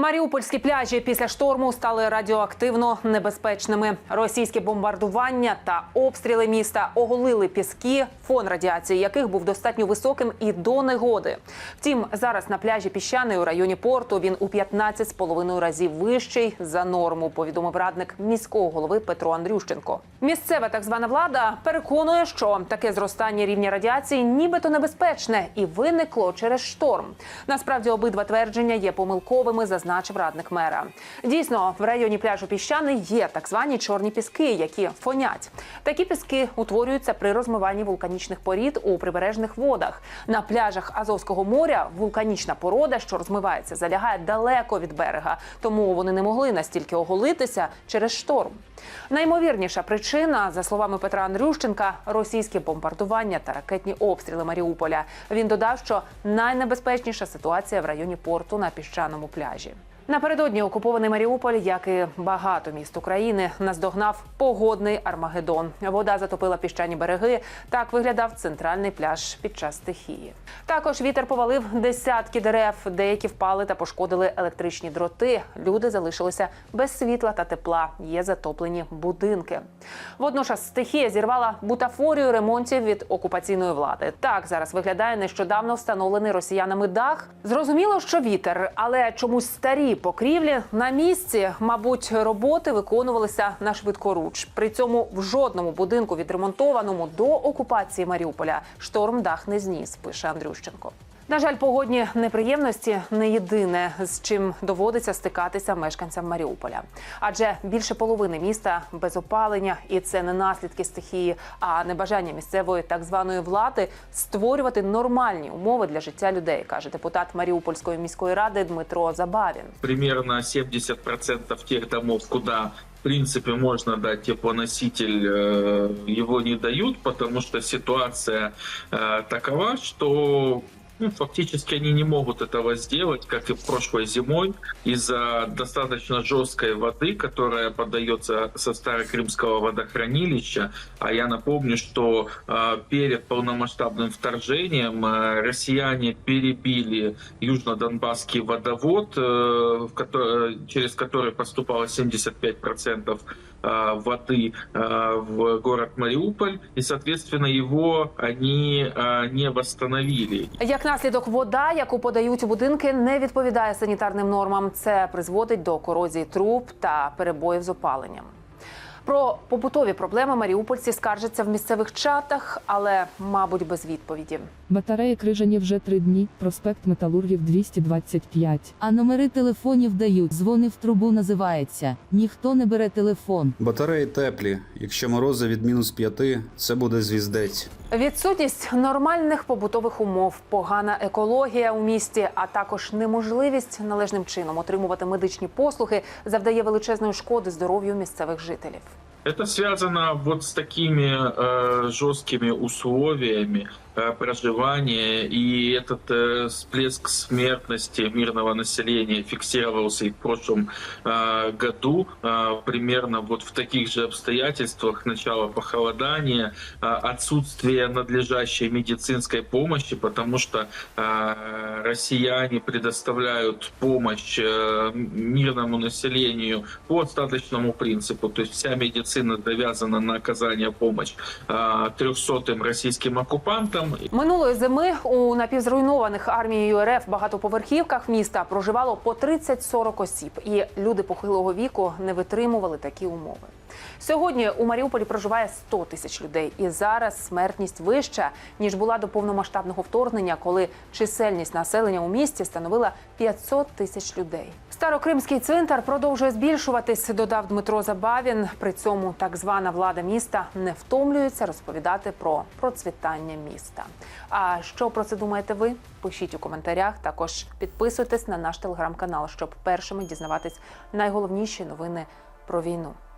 Маріупольські пляжі після шторму стали радіоактивно небезпечними. Російські бомбардування та обстріли міста оголили піски, фон радіації яких був достатньо високим і до негоди. Втім, зараз на пляжі піщаний у районі порту він у 15,5 разів вищий за норму. Повідомив радник міського голови Петро Андрющенко. Місцева так звана влада переконує, що таке зростання рівня радіації нібито небезпечне і виникло через шторм. Насправді обидва твердження є помилковими, зазначив радник мера. Дійсно, в районі пляжу піщаний є так звані чорні піски, які фонять. Такі піски утворюються при розмиванні вулканічних порід у прибережних водах. На пляжах Азовського моря вулканічна порода, що розмивається, залягає далеко від берега, тому вони не могли настільки оголитися через шторм. Наймовірніша причина, за словами Петра Андрющенка, російські бомбардування та ракетні обстріли Маріуполя. Він додав, що найнебезпечніша ситуація в районі порту на піщаному пляжі. Напередодні окупований Маріуполь, як і багато міст України, наздогнав погодний Армагеддон. Вода затопила піщані береги. Так виглядав центральний пляж під час стихії. Також вітер повалив десятки дерев, деякі впали та пошкодили електричні дроти. Люди залишилися без світла та тепла. Є затоплені будинки. Водночас стихія зірвала бутафорію ремонтів від окупаційної влади. Так зараз виглядає нещодавно встановлений росіянами дах. Зрозуміло, що вітер, але чомусь старі покрівлі на місці. Мабуть, роботи виконувалися на швидкоруч. При цьому в жодному будинку відремонтованому до окупації Маріуполя шторм дах не зніс. Пише Андрющенко. На жаль, погодні неприємності не єдине, з чим доводиться стикатися мешканцям Маріуполя. Адже більше половини міста без опалення, і це не наслідки стихії, а небажання місцевої так званої влади створювати нормальні умови для життя людей, каже депутат Маріупольської міської ради Дмитро Забавін. примерно 70% тех домов, куда в принципе можно дать теплоноситель, его не дают, потому что ситуация э, такова, что ну, фактически они не могут этого сделать, как и прошлой зимой, из-за достаточно жесткой воды, которая подается со Старокрымского водохранилища. А я напомню, что э, перед полномасштабным вторжением э, россияне перебили Южно-Донбасский водовод, э, ко- через который поступало 75% э, воды э, в город Мариуполь, и, соответственно, его они э, не восстановили. Як наслідок, вода, яку подають у будинки, не відповідає санітарним нормам. Це призводить до корозії труб та перебоїв з опаленням. Про побутові проблеми маріупольці скаржаться в місцевих чатах, але, мабуть, без відповіді. Батареї крижані вже три дні. Проспект Металургів 225. А номери телефонів дають. Дзвони в трубу називається. Ніхто не бере телефон. Батареї теплі. Якщо морози від мінус п'яти, це буде звіздець. Відсутність нормальних побутових умов, погана екологія у місті, а також неможливість належним чином отримувати медичні послуги завдає величезної шкоди здоров'ю місцевих жителів. Это связано вот с такими э, жесткими условиями э, проживания, и этот э, всплеск смертности мирного населения фиксировался и в прошлом э, году, э, примерно вот в таких же обстоятельствах, начало похолодания, э, отсутствие надлежащей медицинской помощи, потому что э, россияне предоставляют помощь э, мирному населению по остаточному принципу, то есть вся медицина завязана на оказание помощи трехсотым российским оккупантам. Минулої зими у напівзруйнованих армією РФ багатоповерхівках міста проживало по 30-40 осіб, і люди похилого віку не витримували такі умови. Сьогодні у Маріуполі проживає 100 тисяч людей, і зараз смертність вища ніж була до повномасштабного вторгнення, коли чисельність населення у місті становила 500 тисяч людей. Старокримський цвинтар продовжує збільшуватись, додав Дмитро Забавін. При цьому так звана влада міста не втомлюється розповідати про процвітання міста. А що про це думаєте ви? Пишіть у коментарях. Також підписуйтесь на наш телеграм-канал, щоб першими дізнаватись найголовніші новини про війну.